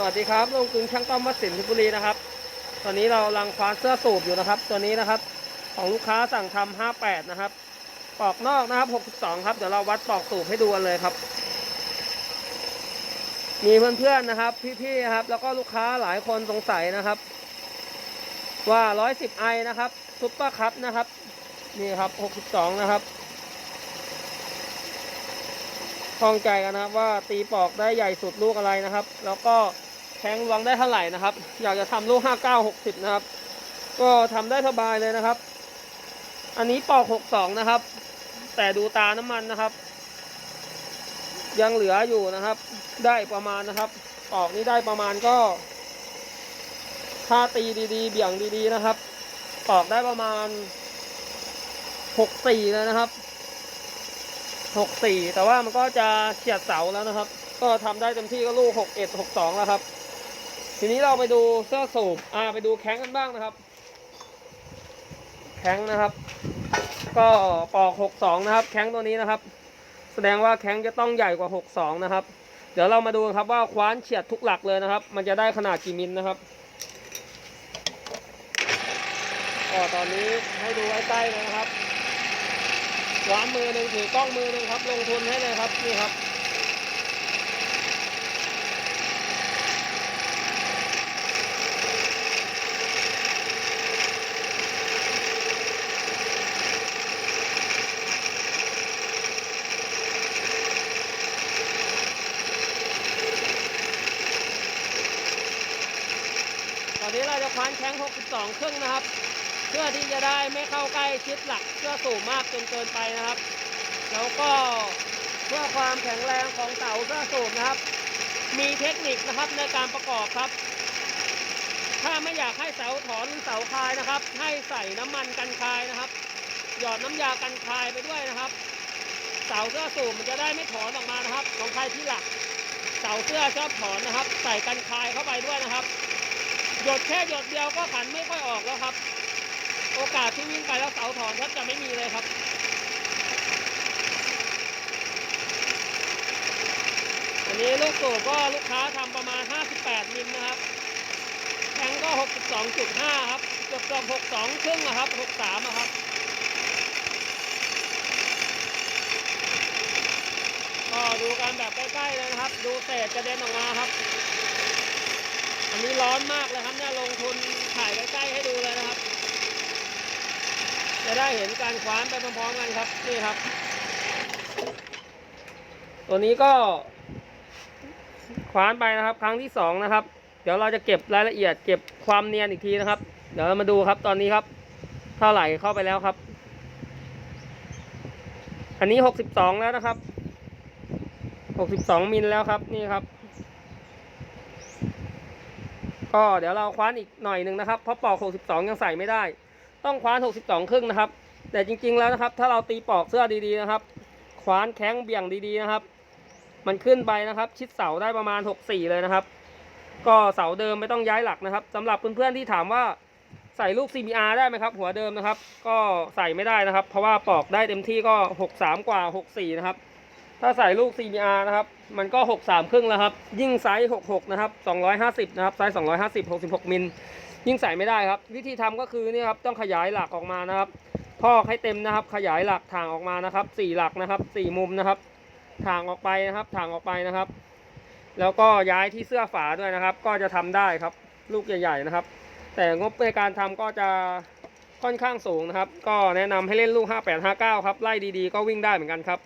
สวัสดีครับลงกรุงช่างต้อมวัดสินธุ์บุรีนะครับ ตอนนี้เรากำลังควานเสื้อสูบอยู่นะครับ ตัวนี้นะครับ ของลูกค้าสั่งทำ58 นะครับ ปอกนอกนะครับ 62 ครับ เดี๋ยวเราวัดปอกสูบให้ดูกันเลยครับ มีเพื่อนๆนะครับ พี่ๆนะครับ แล้วก็ลูกค้าหลายคนสงสัยนะครับ ว่า 110ไอนะครับซุปเปอร์คัพนะครับ นี่ครับ 62 นะครับข้องใจกันนะครับว่าตีปอกได้ใหญ่สุดลูกอะไรนะครับ แล้วก็ แทงรวงได้เท่าไหร่นะครับ อยากจะทำลูก59 60นะครับ ก็ทำได้สบายเลยนะครับ อันนี้ปอก62นะครับ แต่ดูตาน้ำมันนะครับ ยังเหลืออยู่นะครับ ได้ประมาณนะครับปอกนี้ได้ประมาณก็ถ้าตีดีๆ เบี่ยงดีๆนะครับ ปอกได้ประมาณ64เลยนะครับหกสี่แต่ว่ามันก็จะเฉียดเสาแล้วนะครับ ก็ทำได้เต็มที่ก็ลูกหกเอ็ดหกสองแล้วครับ ทีนี้เราไปดูเสื้อสูบอ่าไปดูแข้งกันบ้างนะครับ แข้งนะครับ ก็ปอกหกสองนะครับ แข้งตัวนี้นะครับ แสดงว่าแข้งจะต้องใหญ่กว่าหกสองนะครับ เดี๋ยวเรามาดูครับว่าคว้านเฉียดทุกหลักเลยนะครับ มันจะได้ขนาดกี่มิลนะครับก็ตอนนี้ให้ดูใกล้ๆเลยนะครับขวามือหนึ่งถือกล้องมือหนึ่งครับ ลงทุนให้เลยครับนี่ครับ ตอนนี้เราจะ คว้านแข้ง62 ครึ่งนะครับ เพื่อที่จะได้ไม่เข้าใกล้ชิดหลักเพื่อสูงมากจนเกินไปนะครับ แล้วก็เพื่อความแข็งแรงของเสาเสื้อสูบนะครับ มีเทคนิคนะครับในการประกอบครับ ถ้าไม่อยากให้เสาถอนเสาคลายนะครับ ให้ใส่น้ำมันกันคายนะครับ หยอดน้ำยากันคายไปด้วยนะครับ เสาเสื้อสูบมันจะได้ไม่ถอนออกมานะครับ ของใครที่หลัก เสาเสื้อชอบถอนนะครับ ใส่กันคายเข้าไปด้วยนะครับ หยดแค่หยดเดียวก็ขันไม่ค่อยออกแล้วครับ โอกาสที่วิ่งไปแล้วเสาถอนแทบจะไม่มีเลยครับอันนี้ลูกสูบก็ลูกค้าทำประมาณ 58 มิลนะครับแทงก็ 62.5 ครับเกือบเกือบ62 ครึ่งนะครับ 63นะครับก็ดูกันแบบใกล้ๆเลยนะครับ ดูเศษกระเด็นออกมาครับ อันนี้ร้อนมากเลยครับเนี่ยลงทุนถ่ายใกล้ๆให้ดูเลยนะครับ จะได้เห็นการคว้านไปพร้อมๆกันครับนี่ครับ ตัวนี้ก็คว้านไปนะครับ ครั้งที่สองนะครับ เดี๋ยวเราจะเก็บรายละเอียด เก็บความเนียนอีกทีนะครับ เดี๋ยวเรามาดูครับตอนนี้ครับ เท่าไหร่เข้าไปแล้วครับ อันนี้หกสิบสองแล้วนะครับหกสิบสองมิลแล้วครับนี่ครับ ก็เดี๋ยวเราคว้านอีกหน่อยหนึ่งนะครับ เพราะปอก 62 ยังใส่ไม่ได้ ต้องคว้าน 62 ครึ่งนะครับ แต่จริงๆแล้วนะครับ ถ้าเราตีปอกเสื้อดีๆนะครับ คว้านแข้งเบี่ยงดีๆนะครับ มันขึ้นไปนะครับ ชิดเสาได้ประมาณ 64 เลยนะครับ ก็เสาเดิมไม่ต้องย้ายหลักนะครับสำหรับเพื่อนๆที่ถามว่าใส่ลูก CBR ได้ไหมครับ หัวเดิมนะครับ ก็ใส่ไม่ได้นะครับ เพราะว่าปอกได้เต็มที่ก็ 63 กว่า 64 นะครับ ถ้าใส่ลูก CBR นะครับ มันก็ 63 ครึ่งแล้วครับ ยิ่งไซส์ 66 นะครับ 250 นะครับ ไซส์ 250 66 มิล ยิ่งใส่ไม่ได้ครับ วิธีทำก็คือนี่ครับ ต้องขยายหลักออกมานะครับ พอกให้เต็มนะครับ ขยายหลักทางออกมานะครับ 4 หลักนะครับ 4 มุมนะครับทางออกไปนะครับทางออกไปนะครับ แล้วก็ย้ายที่เสื้อฝาด้วยนะครับ ก็จะทำได้ครับ ลูกใหญ่ ๆ นะครับ แต่งบในการทำก็จะค่อนข้างสูงนะครับ ก็แนะนำให้เล่นลูก 58 59 ครับ ไล่ดีๆ ก็วิ่งได้เหมือนกันครับ